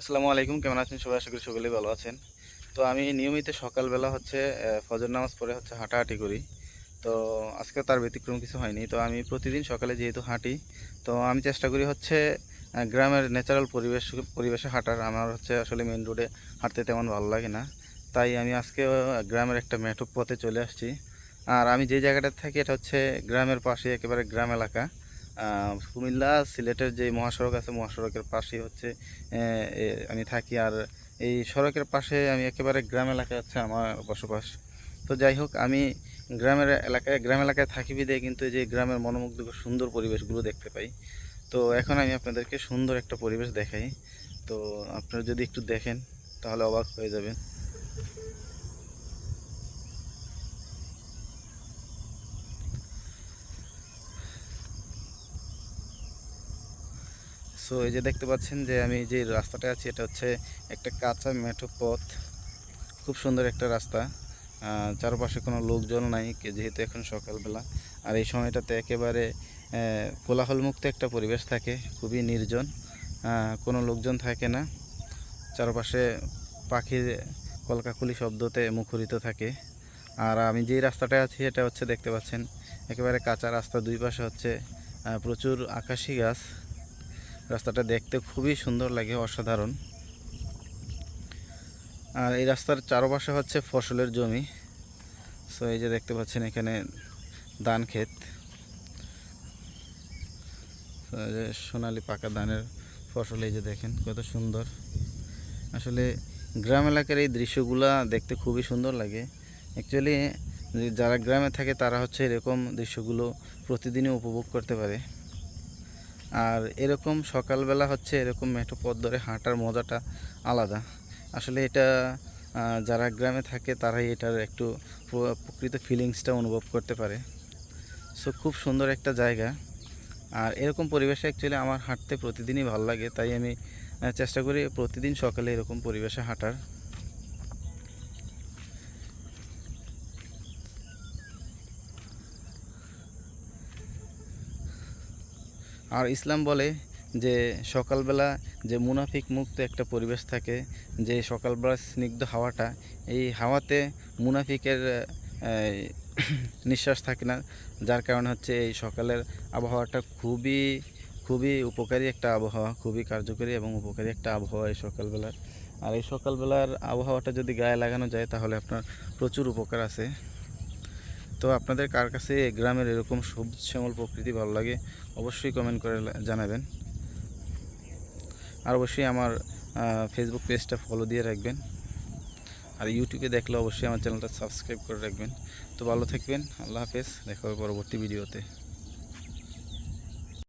আসসালামু আলাইকুম, কেমন আছেন? সবাই আশা করি সকলেই ভালো আছেন। তো আমি নিয়মিত সকালবেলা হচ্ছে ফজর নামাজ পড়ে হচ্ছে হাঁটাহাঁটি করি। তো আজকে তার ব্যতিক্রম কিছু হয়নি। তো আমি প্রতিদিন সকালে যেহেতু হাঁটি, তো আমি চেষ্টা করি হচ্ছে গ্রামের ন্যাচারাল পরিবেশ, পরিবেশে হাঁটার। আমার হচ্ছে আসলে মেন রোডে হাঁটতে তেমন ভালো লাগে না। তাই আমি আজকে গ্রামের একটা মেঠো পথে চলে আসছি। আর আমি যে জায়গাটাতে থাকি, এটা হচ্ছে গ্রামের পাশে, একেবারে গ্রাম এলাকা। কুমিল্লা সিলেটের যে মহাসড়ক আছে, মহাসড়কের পাশেই হচ্ছে আমি থাকি। আর এই সড়কের পাশে আমি একেবারে গ্রাম এলাকায় হচ্ছে আমার বসবাস। তো যাই হোক, আমি গ্রামের এলাকায়, গ্রাম এলাকায় থাকি বিদে কিন্তু এই যে গ্রামের মনোমুগ্ধকর সুন্দর পরিবেশগুলো দেখতে পাই। তো এখন আমি আপনাদেরকে সুন্দর একটা পরিবেশ দেখাই। তো আপনারা যদি একটু দেখেন, তাহলে অবাক হয়ে যাবেন। সো এই যে দেখতে পাচ্ছেন যে আমি যে রাস্তাটা আছি, এটা হচ্ছে একটা কাঁচা মেঠো পথ। খুব সুন্দর একটা রাস্তা। চারপাশে কোনো লোকজন নাই যেহেতু এখন সকালবেলা। আর এই সময়টাতে একেবারে কোলাহলমুক্ত একটা পরিবেশ থাকে, খুবই নির্জন। কোনো লোকজন থাকে না। চারপাশে পাখির কলকাকুলি শব্দতে মুখরিত থাকে। আর আমি যেই রাস্তাটায় আছি, এটা হচ্ছে দেখতে পাচ্ছেন, একেবারে কাঁচা রাস্তা। দুই পাশে হচ্ছে প্রচুর আকাশি গাছ। রাস্তাটা দেখতে খুবই সুন্দর লাগে, অসাধারণ। আর এই রাস্তার চারপাশে হচ্ছে ফসলের জমি। সো এই যে দেখতে পাচ্ছেন এখানে ধান ক্ষেত। সোনালি পাকা ধানের ফসল, এই যে দেখেন কত সুন্দর। আসলে গ্রাম এলাকার এই দৃশ্যগুলা দেখতে খুবই সুন্দর লাগে। অ্যাকচুয়ালি যারা গ্রামে থাকে, তারা হচ্ছে এরকম দৃশ্যগুলো প্রতিদিনই উপভোগ করতে পারে। আর এরকম সকালবেলা হচ্ছে এরকম মেঠো পথ ধরে হাঁটার মজাটা আলাদা। আসলে এটা যারা গ্রামে থাকে তারাই এটার একটু প্রকৃত ফিলিংসটা অনুভব করতে পারে। সো খুব সুন্দর একটা জায়গা। আর এরকম পরিবেশে অ্যাকচুয়ালি আমার হাঁটতে প্রতিদিনই ভালো লাগে, তাই আমি চেষ্টা করি প্রতিদিন সকালে এরকম পরিবেশে হাঁটার। আর ইসলাম বলে যে সকালবেলা যে মুনাফিক মুক্ত একটা পরিবেশ থাকে, যে সকালবেলা স্নিগ্ধ হাওয়াটা, এই হাওয়াতে মুনাফিকের নিঃশ্বাস থাকে না। যার কারণে হচ্ছে এই সকালের আবহাওয়াটা খুবই খুবই উপকারী একটা আবহাওয়া, খুবই কার্যকরী এবং উপকারী একটা আবহাওয়া এই সকালবেলার। আর এই সকালবেলার আবহাওয়াটা যদি গায়ে লাগানো যায়, তাহলে আপনার প্রচুর উপকার আছে। তো আপনাদের কার কাছে গ্রামের এরকম সবুজ শ্যামল প্রকৃতি ভালো লাগে, অবশ্যই কমেন্ট করে জানাবেন। আর অবশ্যই আমার ফেসবুক পেজটা ফলো দিয়ে রাখবেন। আর ইউটিউবে দেখলে অবশ্যই আমার চ্যানেলটা সাবস্ক্রাইব করে রাখবেন। তো ভালো থাকবেন, আল্লাহ হাফেজ, দেখা হবে পরবর্তী ভিডিওতে